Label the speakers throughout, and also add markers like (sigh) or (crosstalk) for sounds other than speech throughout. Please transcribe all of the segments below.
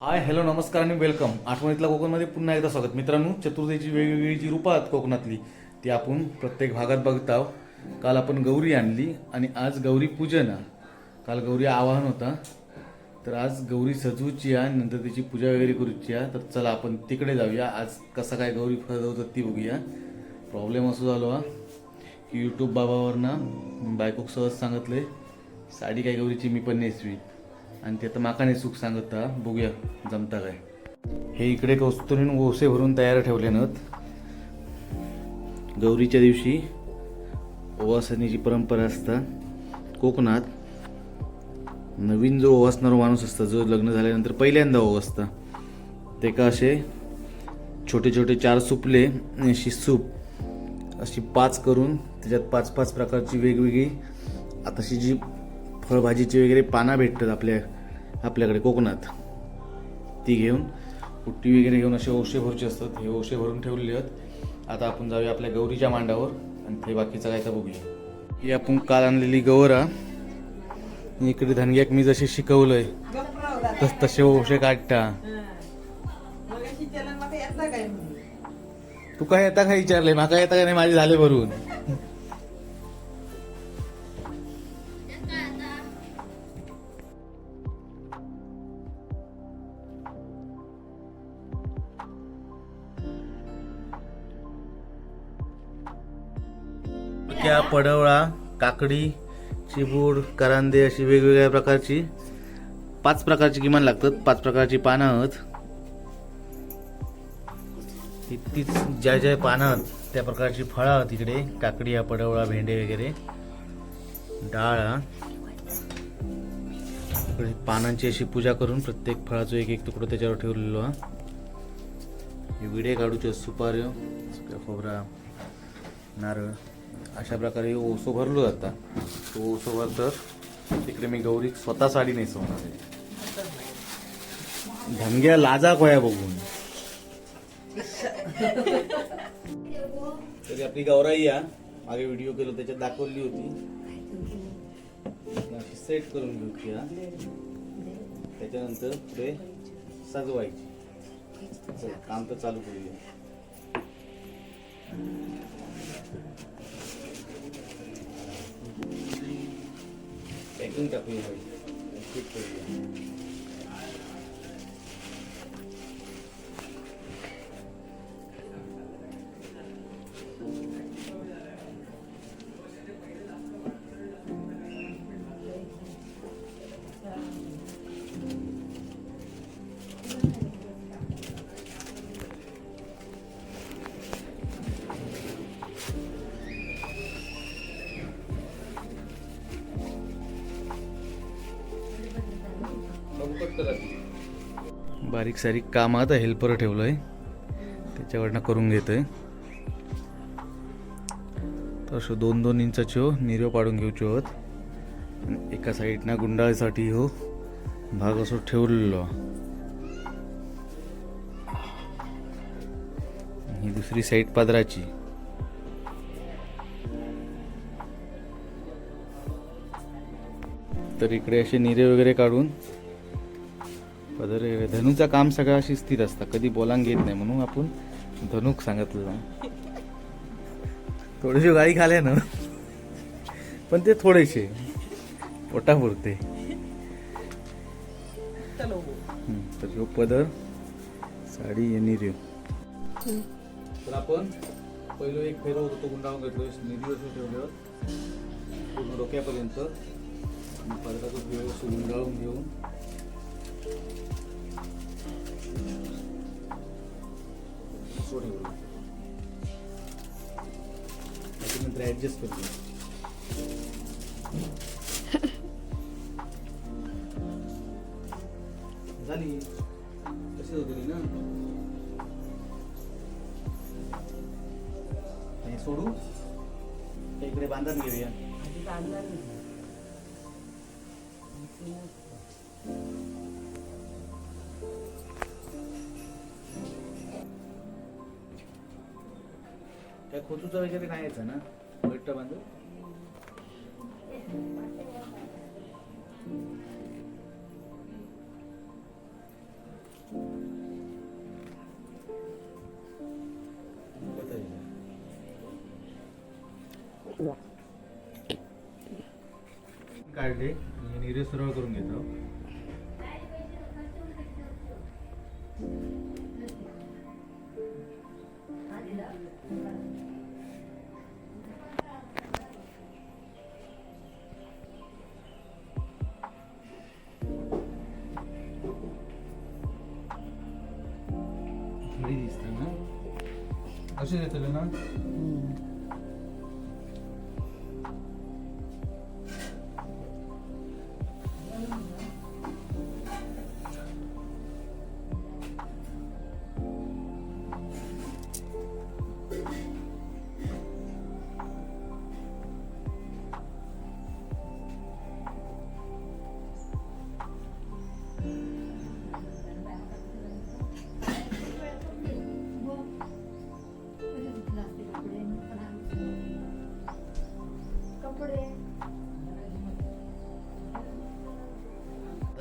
Speaker 1: Hi hello नमस्कार आणि welcome आठवणीतल्या कोकणमध्ये पुन्हा एकदा स्वागत. मित्रांनो चतुर्थीची वेगवेगळी जी रूपं आहेत कोकणातली ती आपण प्रत्येक भागात बघत आहोत. काल आपण गौरी आणली आणि आज गौरी पूजन. काल गौरी आवाहन होता. तर आज गौरी सजवूची आहे नंतर तिची पूजा वगैरे करूची आहे तर चला आपण तिकडे जाऊया. आज कसा काय गौरी सजवतात ती बघूया. प्रॉब्लेम असं झालो हा की यूट्यूब बाबावरनं बायकोक सहज सांगितले साडी काय गौरीची मी पण नेसवी. आणि ते तर माका सुख सांगत बघूया जमता काय. हे इकडे कस्तुरीन ओसे भरून तयार ठेवले नत गौरीच्या दिवशी ओवासनीची परंपरा असता. कोकणात नवीन जो ओवासणारा माणूस असता जो लग्न झाल्यानंतर पहिल्यांदा हो ओवासता ते का असे छोटे छोटे चार सुपले अशी सूप अशी पाच करून त्याच्यात पाच पाच प्रकारची वेगवेगळी आताशी जी फळभाजीची वगैरे पानं भेटतात आपल्या आपल्याकडे कोकणात. ती घेऊन पुट्टी वगैरे घेऊन असे ओशे भरूचे असतात. हे ओशे भरून ठेवलेले आहेत. आता आपण जाऊया आपल्या गौरीच्या मांडावर आणि ते बाकीचं काय तर बघूया. ही आपण काल आणलेली गौर. इकडे धनग्याक मी जसे शिकवलंय तस तसे ओशे काढता. तू काय येता काय विचारलंय? माका येता का नाही? माझे झाले भरून. मिरच्या पडवळा काकडी चिबूड करांदे अशी वेगवेगळ्या प्रकारची पाच प्रकारची किमान लागतात पाच प्रकारची पानं आहेत. तीच ज्या ज्या पानं आहेत त्या प्रकारची फळं आहेत तिकडे काकडी हा पडवळा भेंडे वगैरे डाळ. इकडे पानांची अशी पूजा करून प्रत्येक फळाचं एक एक तुकडं त्याच्यावर ठेवलेलो हा. हे विडे काढूचे सुपाऱ्यो खोबरा नारळ. अशा प्रकारे ओसो भरलो जाता. तो ओसो भरतर तिकडे मी गौरी स्वतः साडी नेसवणार आहे. धनग्या लाजा कोया बघून. तरी आपली गौराई या. मागे व्हिडिओ केलो त्याच्यात दाखवली होती. सेट करून घेऊ हा त्याच्यानंतर पुढे सजवायची. काम तर चालू करूया. তিনটা খুন হয় ঠিক করে बारीक सारीक कामात हेल्पर ठेवलं आहे त्याच्यावरनं करून घेतो आहे तर असं दोन दोन इंचाची हो निर्व पाडून घेऊची आहोत एका साईडना गुंडाळीसाठी हो भाग असो ठेवलेलो. ही दुसरी साईड पादराची. तर इकडे असे निरे वगैरे काढून पदर धनुचं काम सगळा शिस्तीत असता. कधी बोलांग घेत नाही म्हणून आपण धनुक सांगितलं थोडीशी गाळी खाल्या ना. पण ते थोडेसे. पोटापुरते. तर ह्यो पदर साडी यांनी रेव तर आपण पहिलं एक फेरो होतो तो गुंडाळून घेतलो. निधी असं ठेवलं. पूर्ण डोक्यापर्यंत. पदराचा फेरो व्यवस्थित गुंडाळून घेऊन. त्याच्यानंतर ऍडजस्ट करतो झाली. कशी होती ना? हे सोडू? इकडे बांधून घेऊया. खोचूचा वगैरे नाही यायचा ना घट्ट बांधून खरी दिसते ना असे देतले ना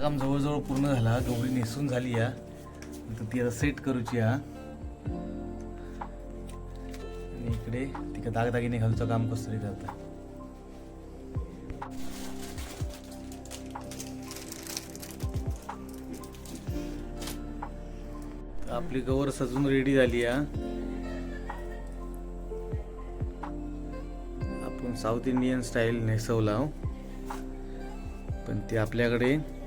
Speaker 1: काम जवळजवळ पूर्ण झाला. गौरी नेसून झाली या. तर ती आता सेट करूची या. आणि इकडे तिकडे दागदागिने घालूचं काम कसं तरी करता. आपली गवर सजून रेडी झाली या. आपण साऊथ इंडियन स्टाईल नेसवला हो. पण ते आपल्याकडे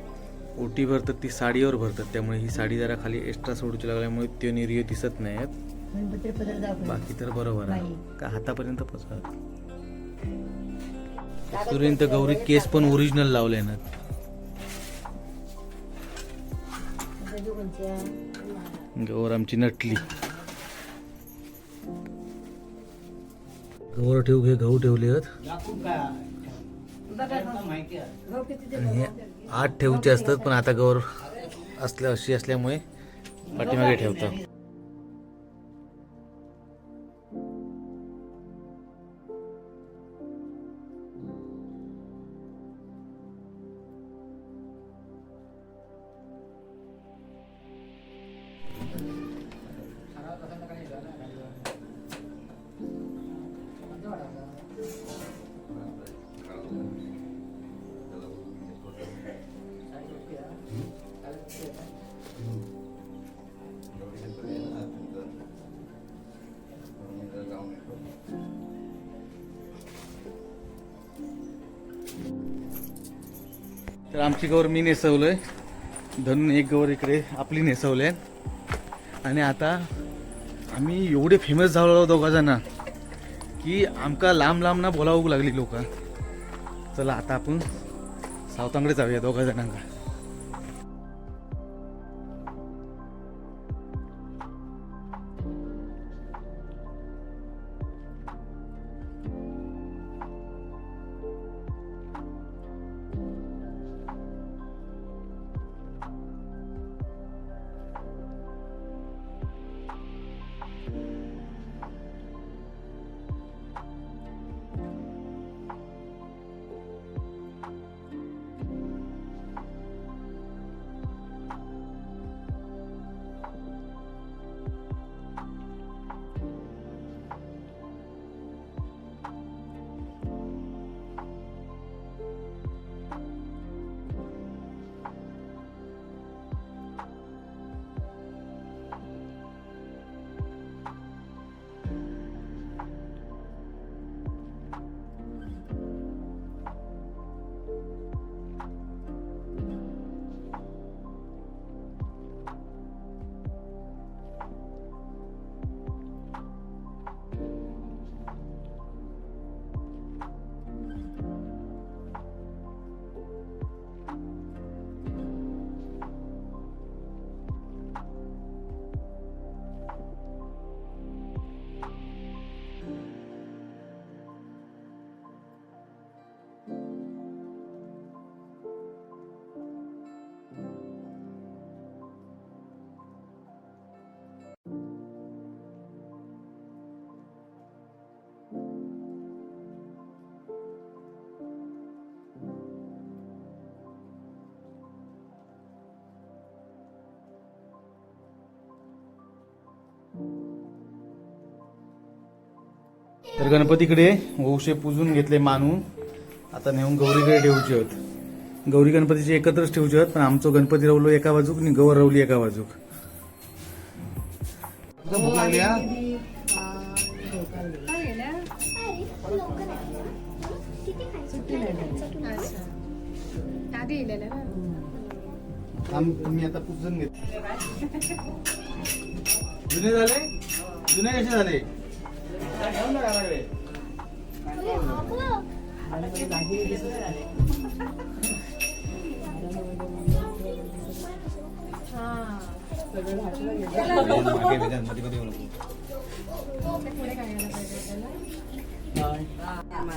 Speaker 1: ओटी भरतात ती साडीवर भरतात. त्यामुळे ही साडी जरा खाली एक्स्ट्रा सोडूची लागल्यामुळे ते निर्य दिसत नाहीत बाकी तर बरोबर आहे. का हातापर्यंत पोचत सुरेन गौरी केस पण ओरिजिनल लावले ना. गौर आमची नटली. गौर ठेवू घे गहू ठेवले आहेत हे आठ ठेवूचे असतात पण आता गौर असल्या अशी असल्यामुळे पाठीमागे ठेवतात आमची गौर मी नेसवलंय. धनून एक गौर इकडे आपली नेसवले. आणि आता आम्ही एवढे फेमस झालो दोघा की आमका लांब लांब ना बोलावू लागली लोक. चला आता आपण सावतांकडे जाऊया दोघा जणांका तर गणपतीकडे वंशे पूजून घेतले मानून आता नेऊन गौरीकडे ठेवूचे होत. गौरी गणपतीचे एकत्रच ठेवूचे होत पण आमचं गणपती रवलो एका बाजूक आणि गौर रवली एका बाजूक. भूक आता पूजून घेतले जुने झाले जुने कसे झाले घेऊन घराकडे.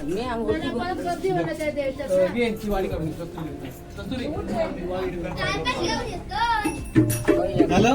Speaker 2: मी अंघोळ
Speaker 1: झालं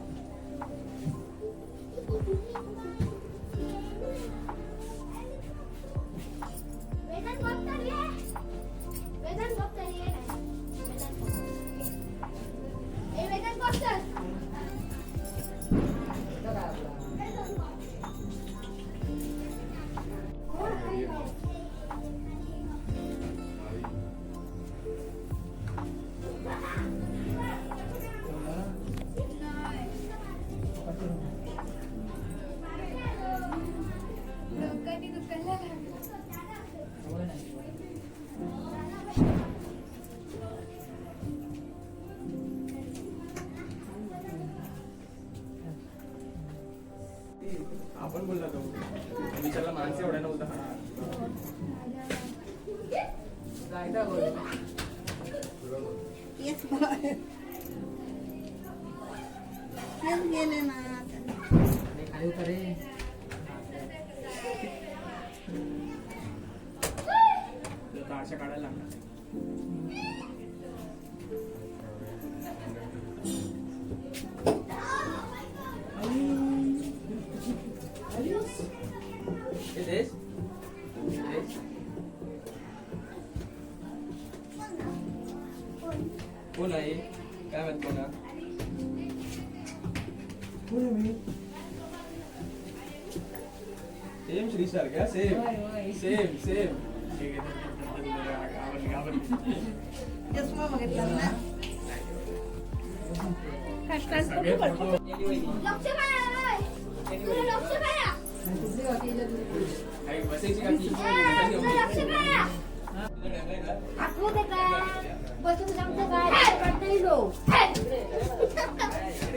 Speaker 3: तर अशा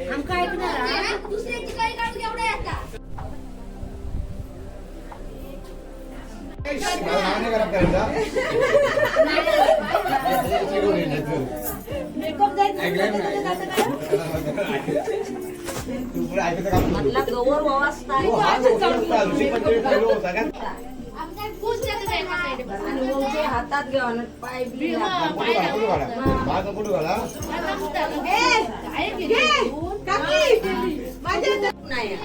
Speaker 4: आमका ऐकणार दुसऱ्याची काही काढून एवढं येतात
Speaker 2: म्हटला वहूचे हातात घेऊन आणि पाय. नाही.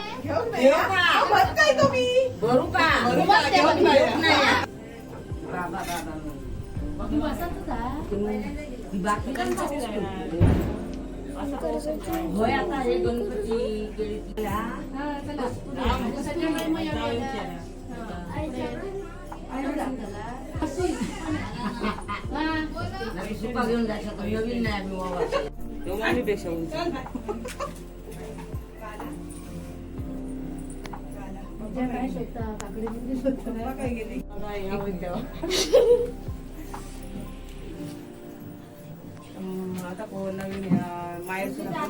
Speaker 2: भरू का? होय आता हे गणपती गेली सुका घेऊन जायचं तर नवीन नाही आम्ही वावा
Speaker 5: काय शोधता काकडे शोधता
Speaker 2: आता नवीन माहेर सुद्धा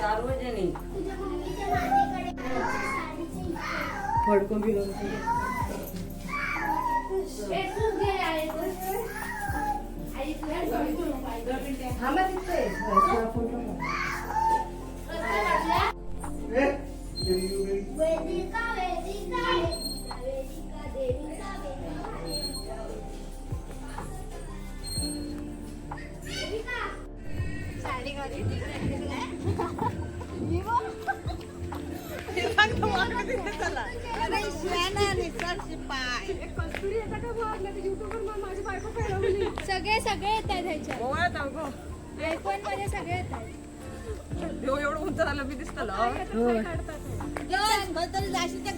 Speaker 2: सार्वजनिक.
Speaker 4: वेदिका वेदिका वेदिका देवी. सगळे सगळे येत आहेत ह्याच्यात. आयफोनमध्ये सगळे येत आहेत.
Speaker 6: एवढं उंच झालं मी दिसतं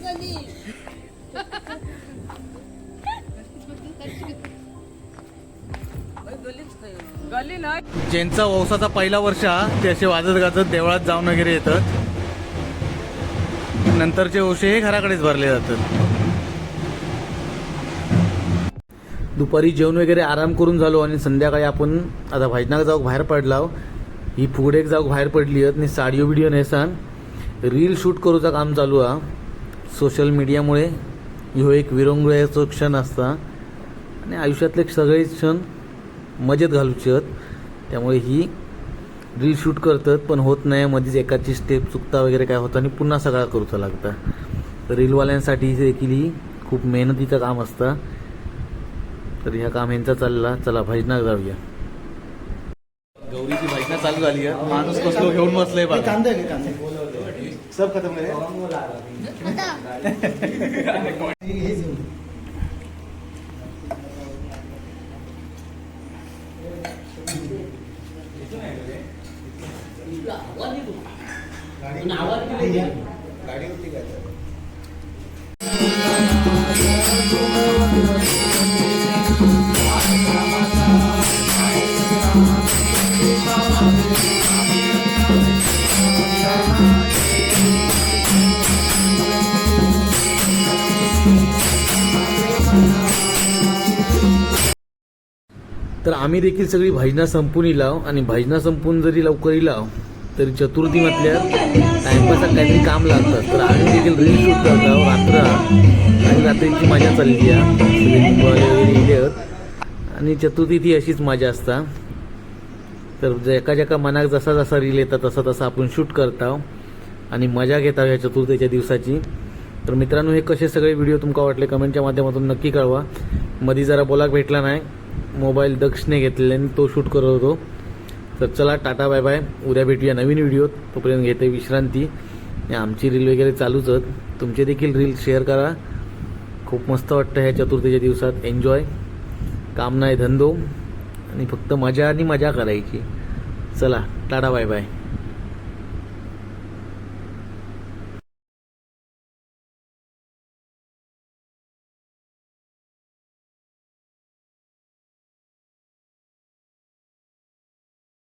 Speaker 6: गली (laughs) नाही
Speaker 1: ज्यांचा वंसाचा पहिला वर्ष हा ते असे वाजत गाजत देवळात जाऊन वगैरे येतात. नंतरचे वंशे हे घराकडेच भरले जातात. दुपारी जेवण वगैरे आराम करून झालो आणि संध्याकाळी आपण आता भाजनाक जाऊ बाहेर पडलाव. ही फुगडेक जाऊक बाहेर पडली आहेत आणि साडियो बिडिओ नेसान रील शूट करूचा काम चालू हा. सोशल मीडियामुळे ह्यो एक विरंगुळ्याचो क्षण असता. आणि आयुष्यातले सगळे क्षण मजेत घालूचे आहेत त्यामुळे ही रील शूट करतात पण होत नाही. मध्येच एकाची स्टेप चुकता वगैरे काय होतं आणि पुन्हा सगळा करूचा लागता. तर रीलवाल्यांसाठी देखील ही खूप मेहनतीचं काम असतं. तर ह्या काम यांचा चालला. चला भजनाक जाऊया. गौरीची भजना चालू झाली आहे. माणूस कसलो घेऊन बसलाय बघा. सब खतम तर? आम्ही देखील सगळी भजना संपून इलाव आणि भजना संपून जरी लवकर इलाव तरी चतुर्थी म्हटल्या टाइमपासात काहीतरी काम लागतात तर आम्ही देखील रील शूट करतो. रात्र आणि रात्रीची मजा चालली आहे. आहेत. आणि चतुर्थी ती अशीच मजा असता. तर ज्याका ज्याका मनाक जसा जसा रील येतात तसा तसा आपण शूट करता. आणि मजा घेता ह्या चतुर्थीच्या दिवसाची. तर मित्रांनो हे कसे सगळे व्हिडिओ तुमका वाटले? कमेंटच्या माध्यमातून नक्की कळवा. मध्ये जरा बोलाक भेटला नाही. मोबाईल दक्षने घेतलेला आणि तो शूट करत होतो. तर चला टाटा बाय बाय. उद्या भेटूया नवीन व्हिडिओत. तोपर्यंत घेते विश्रांती. आणि आमची रील वगैरे चालूच आहेत. तुमचे देखील रील शेअर करा. खूप मस्त वाटतं ह्या चतुर्थीच्या दिवसात. एन्जॉय काम नाही धंदो. आणि फक्त मजा आणि मजा करायची. चला टाटा बाय बाय.